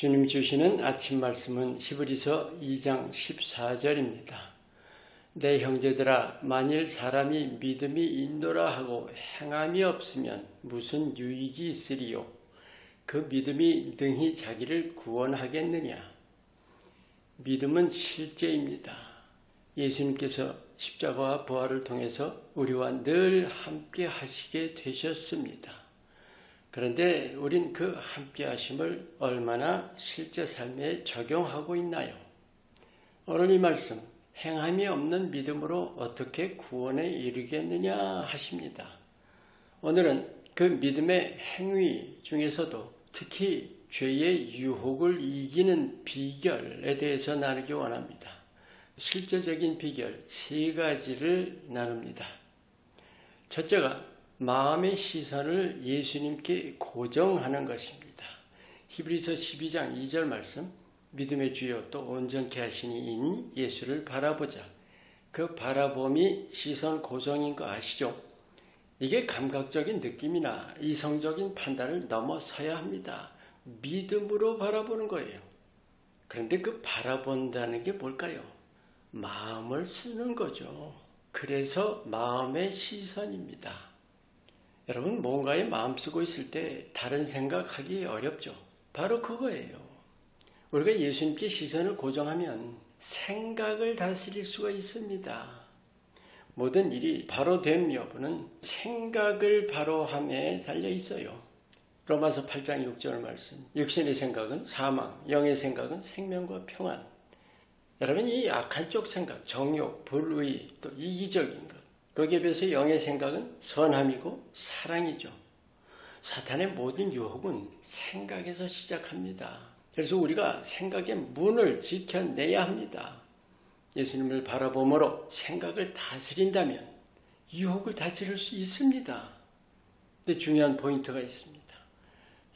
주님 주시는 아침 말씀은 히브리서 2장 14절입니다. 내 형제들아 만일 사람이 믿음이 인도라 하고 행함이 없으면 무슨 유익이 있으리요 그 믿음이 능히 자기를 구원하겠느냐 믿음은 실제입니다. 예수님께서 십자가와 부활을 통해서 우리와 늘 함께 하시게 되셨습니다. 그런데 우린 그 함께 하심을 얼마나 실제 삶에 적용하고 있나요? 오늘 이 말씀, 행함이 없는 믿음으로 어떻게 구원에 이르겠느냐 하십니다. 오늘은 그 믿음의 행위 중에서도 특히 죄의 유혹을 이기는 비결에 대해서 나누기 원합니다. 실제적인 비결 세 가지를 나눕니다. 첫째가 마음의 시선을 예수님께 고정하는 것입니다. 히브리서 12장 2절 말씀 믿음의 주여 또 온전케 하시니 인 예수를 바라보자. 그 바라봄이 시선 고정인 거 아시죠? 이게 감각적인 느낌이나 이성적인 판단을 넘어서야 합니다. 믿음으로 바라보는 거예요. 그런데 그 바라본다는 게 뭘까요? 마음을 쓰는 거죠. 그래서 마음의 시선입니다. 여러분, 뭔가에 마음 쓰고 있을 때 다른 생각하기 어렵죠. 바로 그거예요. 우리가 예수님께 시선을 고정하면 생각을 다스릴 수가 있습니다. 모든 일이 바로 됨 여부는 생각을 바로 함에 달려 있어요. 로마서 8장 6절 말씀. 육신의 생각은 사망, 영의 생각은 생명과 평안. 여러분 이 악한 쪽 생각, 정욕, 불의, 또 이기적인 것 거기에 비해서 영의 생각은 선함이고 사랑이죠. 사탄의 모든 유혹은 생각에서 시작합니다. 그래서 우리가 생각의 문을 지켜내야 합니다. 예수님을 바라보므로 생각을 다스린다면 유혹을 다스릴 수 있습니다. 근데 중요한 포인트가 있습니다.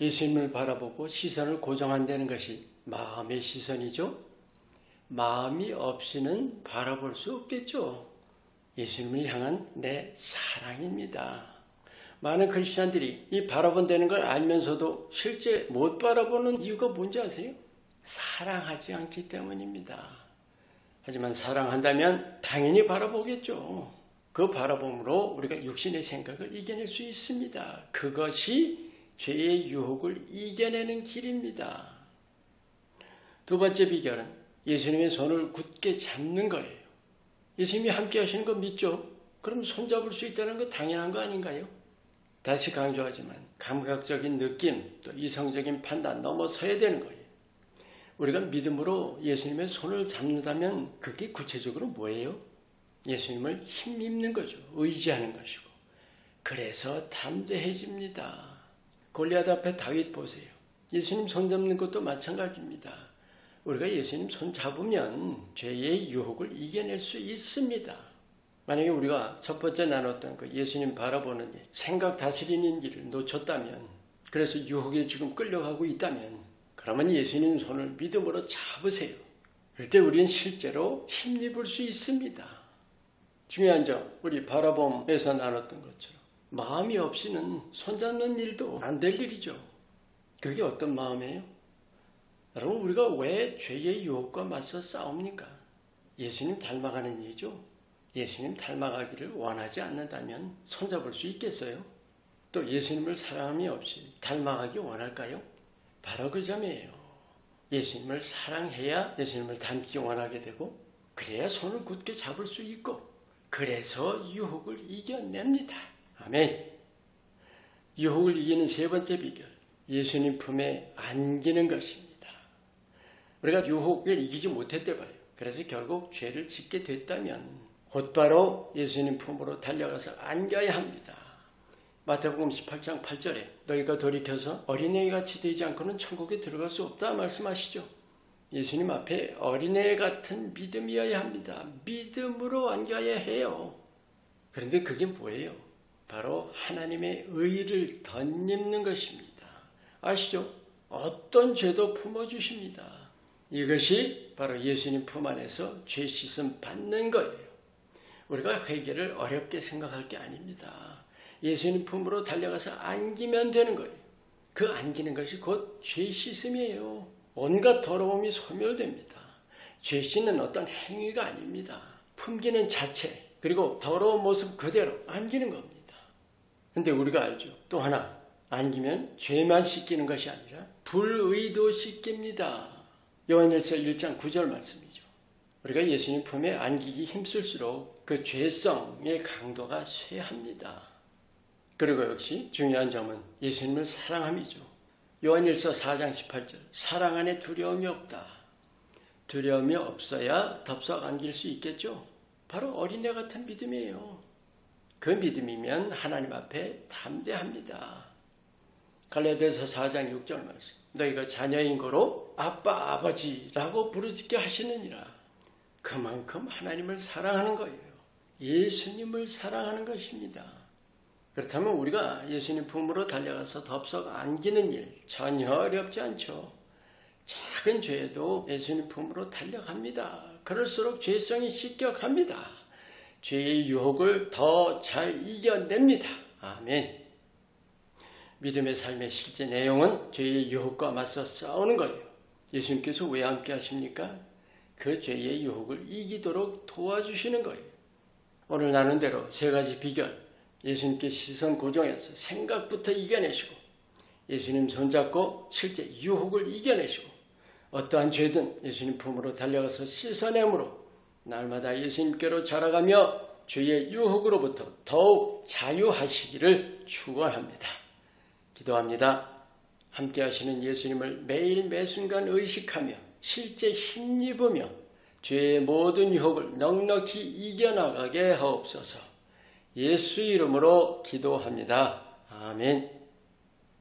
예수님을 바라보고 시선을 고정한다는 것이 마음의 시선이죠. 마음이 없이는 바라볼 수 없겠죠. 예수님을 향한 내 사랑입니다. 많은 크리스찬들이 이 바라본다는 걸 알면서도 실제 못 바라보는 이유가 뭔지 아세요? 사랑하지 않기 때문입니다. 하지만 사랑한다면 당연히 바라보겠죠. 그 바라봄으로 우리가 육신의 생각을 이겨낼 수 있습니다. 그것이 죄의 유혹을 이겨내는 길입니다. 두 번째 비결은 예수님의 손을 굳게 잡는 거예요. 예수님이 함께 하시는 거 믿죠? 그럼 손잡을 수 있다는 거 당연한 거 아닌가요? 다시 강조하지만 감각적인 느낌 또 이성적인 판단 넘어서야 되는 거예요. 우리가 믿음으로 예수님의 손을 잡는다면 그게 구체적으로 뭐예요? 예수님을 힘입는 거죠. 의지하는 것이고. 그래서 담대해집니다. 골리앗 앞에 다윗 보세요. 예수님 손 잡는 것도 마찬가지입니다. 우리가 예수님 손 잡으면 죄의 유혹을 이겨낼 수 있습니다. 만약에 우리가 첫 번째 나눴던 그 예수님 바라보는 일, 생각 다스리는 일을 놓쳤다면, 그래서 유혹에 지금 끌려가고 있다면, 그러면 예수님 손을 믿음으로 잡으세요. 그때 우리는 실제로 힘입을 수 있습니다. 중요한 점, 우리 바라봄에서 나눴던 것처럼, 마음이 없이는 손잡는 일도 안 될 일이죠. 그게 어떤 마음이에요? 여러분 우리가 왜 죄의 유혹과 맞서 싸웁니까? 예수님 닮아가는 일이죠. 예수님 닮아가기를 원하지 않는다면 손잡을 수 있겠어요? 또 예수님을 사랑함이 없이 닮아가기 원할까요? 바로 그 점이에요. 예수님을 사랑해야 예수님을 닮기 원하게 되고 그래야 손을 굳게 잡을 수 있고 그래서 유혹을 이겨냅니다. 아멘. 유혹을 이기는 세 번째 비결 예수님 품에 안기는 것입니다. 우리가 유혹을 이기지 못했대 봐요. 그래서 결국 죄를 짓게 됐다면 곧바로 예수님 품으로 달려가서 안겨야 합니다. 마태복음 18장 8절에 너희가 돌이켜서 어린애같이 되지 않고는 천국에 들어갈 수 없다 말씀하시죠. 예수님 앞에 어린애 같은 믿음이어야 합니다. 믿음으로 안겨야 해요. 그런데 그게 뭐예요? 바로 하나님의 의를 덧입는 것입니다. 아시죠? 어떤 죄도 품어주십니다. 이것이 바로 예수님 품 안에서 죄 씻음 받는 거예요. 우리가 회개를 어렵게 생각할 게 아닙니다. 예수님 품으로 달려가서 안기면 되는 거예요. 그 안기는 것이 곧 죄 씻음이에요. 온갖 더러움이 소멸됩니다. 죄씨는 어떤 행위가 아닙니다. 품기는 자체, 그리고 더러운 모습 그대로 안기는 겁니다. 근데 우리가 알죠. 또 하나, 안기면 죄만 씻기는 것이 아니라 불의도 씻깁니다. 요한일서 1장 9절 말씀이죠. 우리가 예수님 품에 안기기 힘쓸수록 그 죄성의 강도가 쇠합니다. 그리고 역시 중요한 점은 예수님을 사랑함이죠. 요한일서 4장 18절 사랑 안에 두려움이 없다. 두려움이 없어야 덥석 안길 수 있겠죠. 바로 어린애 같은 믿음이에요. 그 믿음이면 하나님 앞에 담대합니다. 갈라디아서 4장 6절 말씀. 너희가 자녀인 거로 아빠 아버지라고 부르짖게 하시느니라. 그만큼 하나님을 사랑하는 거예요. 예수님을 사랑하는 것입니다. 그렇다면 우리가 예수님 품으로 달려가서 덥석 안기는 일 전혀 어렵지 않죠. 작은 죄에도 예수님 품으로 달려갑니다. 그럴수록 죄성이 씻겨갑니다. 죄의 유혹을 더 잘 이겨냅니다. 아멘. 믿음의 삶의 실제 내용은 죄의 유혹과 맞서 싸우는 거예요. 예수님께서 왜 함께 하십니까? 그 죄의 유혹을 이기도록 도와주시는 거예요. 오늘 나눈 대로 세 가지 비결, 예수님께 시선 고정해서 생각부터 이겨내시고, 예수님 손잡고 실제 유혹을 이겨내시고, 어떠한 죄든 예수님 품으로 달려가서 씻어내므로 날마다 예수님께로 자라가며 죄의 유혹으로부터 더욱 자유하시기를 축원합니다. 기도합니다. 함께 하시는 예수님을 매일 매순간 의식하며 실제 힘입으며 죄의 모든 유혹을 넉넉히 이겨나가게 하옵소서. 예수 이름으로 기도합니다. 아멘.